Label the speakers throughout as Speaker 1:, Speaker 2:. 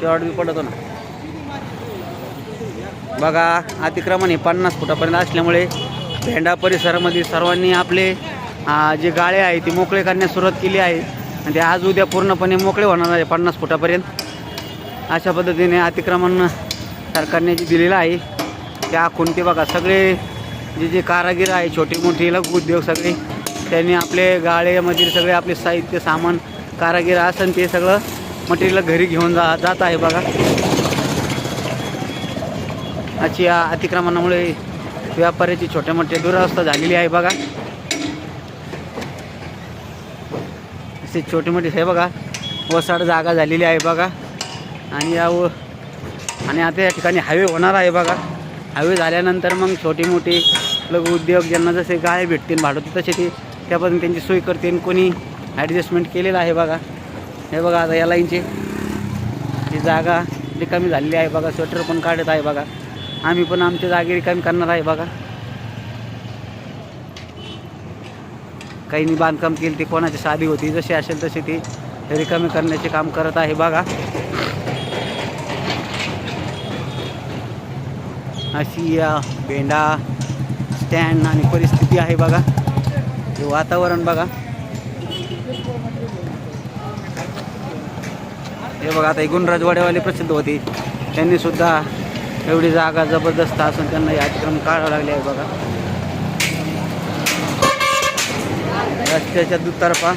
Speaker 1: Short बी पडतो ना. बघा अतिक्रमण हे पन्नास फुटापर्यंत असल्यामुळे भेंडा परिसरामध्ये सर्वांनी आपले जे गाळे आहे ते मोकळे करण्यास सुरुवात केली आहे. आणि ते आज उद्या पूर्णपणे मोकळे होणार आहे पन्नास फुटापर्यंत. अशा पद्धतीने अतिक्रमण सरकारने जे दिलेलं आहे ते आखून ते बघा सगळे जे जे कारागीर आहे छोटे मोठे लघु उद्योग सगळे त्यांनी आपले गाळेमधील सगळे आपले साहित्य सामान कारागीर असन ते सगळं मटेरियल घरी घेऊन जा जात आहे बघा. अशी या अतिक्रमणामुळे व्यापाऱ्याची छोट्या मोठ्या दुरावस्था झालेली आहे बघा. असे छोटे मोठे हे बघा वसाड जागा झालेली आहे बघा. आणि या व आणि आता या ठिकाणी हायवे होणार आहे बघा. हायवे झाल्यानंतर मग छोटे मोठे लघु उद्योग ज्यांना जसे गाय भेटतील भाडवते तसे ते त्यापासून त्यांची सोय करतील. कोणी ॲडजस्टमेंट केलेलं आहे बघा. हे बघा आता या लाईनची. ही जागा रिकामी झालेली आहे बघा स्वेटर पण काढत आहे बघा. आम्ही पण आमची जागे रिकामी करणार आहे बघा. काहींनी बांधकाम केली ती कोणाची साधी होती जशी असेल तशी ती रिकामी करण्याचे काम करत आहे बघा. अशी या भेंडा स्टँड आणि परिस्थिती आहे बघा. हे वातावरण बघा. हे बघा आता एकूण राजवाड्यावाले प्रसिद्ध होते. त्यांनी सुद्धा एवढी जागा जबरदस्त असून त्यांना हे अतिक्रम काढावं लागले आहे बघा. रस्त्याच्या दुतर्फा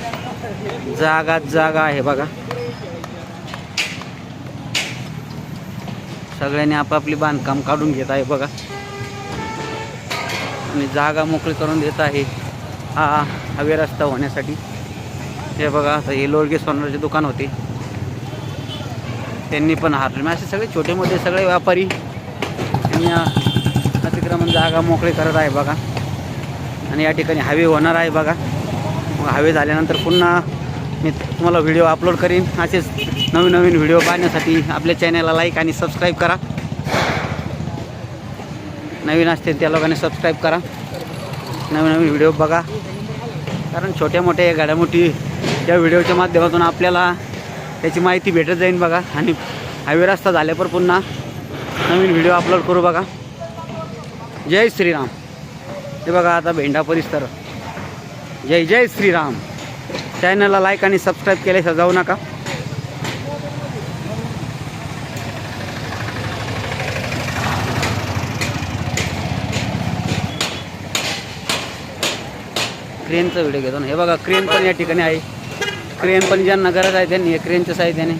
Speaker 1: जागा जागा आहे बघा. सगळ्यांनी आपापली बांधकाम काढून घेत आहे बघा. आणि जागा मोकळी करून देत आहे हा हवे रस्ता होण्यासाठी. हे बघा आता हे लोडगे सोनारचे दुकान होते. त्यांनी पण हारले. म्हणजे असे सगळे छोटे मोठे सगळे व्यापारी त्यांनी अतिक्रमण जागा मोकळी करत आहे बघा. आणि या ठिकाणी हवे होणार आहे बघा. मग हवे झाल्यानंतर पुन्हा मी तुम्हाला व्हिडिओ अपलोड करीन. असेच नवीन नवीन व्हिडिओ पाहण्यासाठी आपल्या चॅनलला लाईक आणि सबस्क्राईब करा. नवीन असतील त्या लोकांनी सबस्क्राईब करा. नवीन नवीन व्हिडिओ बघा. कारण छोट्या मोठ्या घडामोठी या व्हिडिओच्या माध्यमातून आपल्याला त्याची माहिती भेटत जाईल बघा. आणि हायवे रस्ता झाल्यावर पुन्हा नवीन व्हिडिओ अपलोड करू बघा. जय श्रीराम. हे बघा आता भेंडा परिसर. जय जय श्रीराम. चॅनलला लाईक आणि सबस्क्राईब केले जाऊ नका. क्रेनचा व्हिडिओ घेतो ना. हे बघा क्रेन पण या ठिकाणी आहे. क्रेन पण ज्यांना गरज आहे त्यांनी क्रेनच्या साहित्याने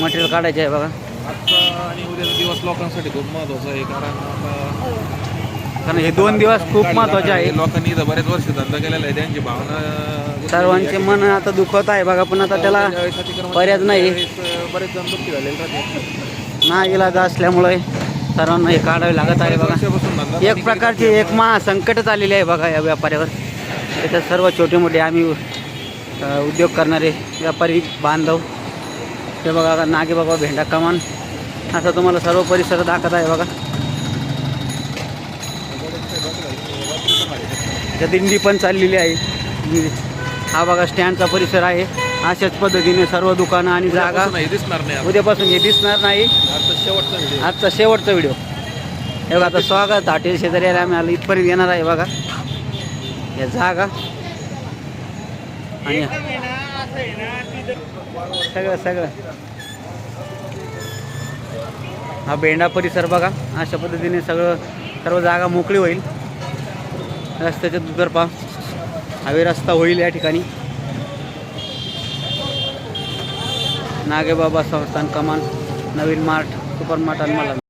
Speaker 1: मटेरियल काढायचे आहे बघा.
Speaker 2: आजचा आणि उद्याचा दिवस लोकांसाठी खूप महत्त्वाचा आहे कारण आता
Speaker 1: कारण हे दोन दिवस खूप महत्त्वाचे आहे
Speaker 2: लोकांनी इथं बरेच वर्ष धंदा केलेला आहे त्यांची भावना
Speaker 1: सर्वांचे मन आता दुखत आहे बघा पण आता त्याला पर्याय नाही.
Speaker 2: बरेच जण दुःखी झालेले राहते
Speaker 1: ना इलाज असल्यामुळे सर्वांना हे काढावे लागत आहे बघा. एक प्रकारची एक महासंकटच आलेली आहे बघा या व्यापाऱ्यावर. त्याच्यात सर्व छोटे मोठे आम्ही उद्योग करणारे व्यापारी बांधव ते बघा नागे बाबा भेंडा कमान असं तुम्हाला सर्व परिसर दाखवत आहे बघा. त्या दिंडी पण चाललेली आहे. हा बघा स्टँडचा परिसर आहे. अशाच पद्धतीने सर्व दुकानं आणि जागा
Speaker 2: हे दिसणार नाही.
Speaker 1: उद्यापासून हे दिसणार नाही. आजचा शेवटचा व्हिडिओ हे बघा आता स्वागत हॉटेल शेजारी आम्ही आलो. इथपर्यंत येणार आहे बघा. या जागा. आणि सगळं सगळं. हा भेंडा परिसर बघा. अशा पद्धतीने सगळं सर्व जागा मोकळी होईल. रस्त्याच्या दुतर्फा हवे रस्ता होईल या ठिकाणी. नागेबाबा संस्थान कमान नवीन मार्ट सुपर मार्ट आणि मला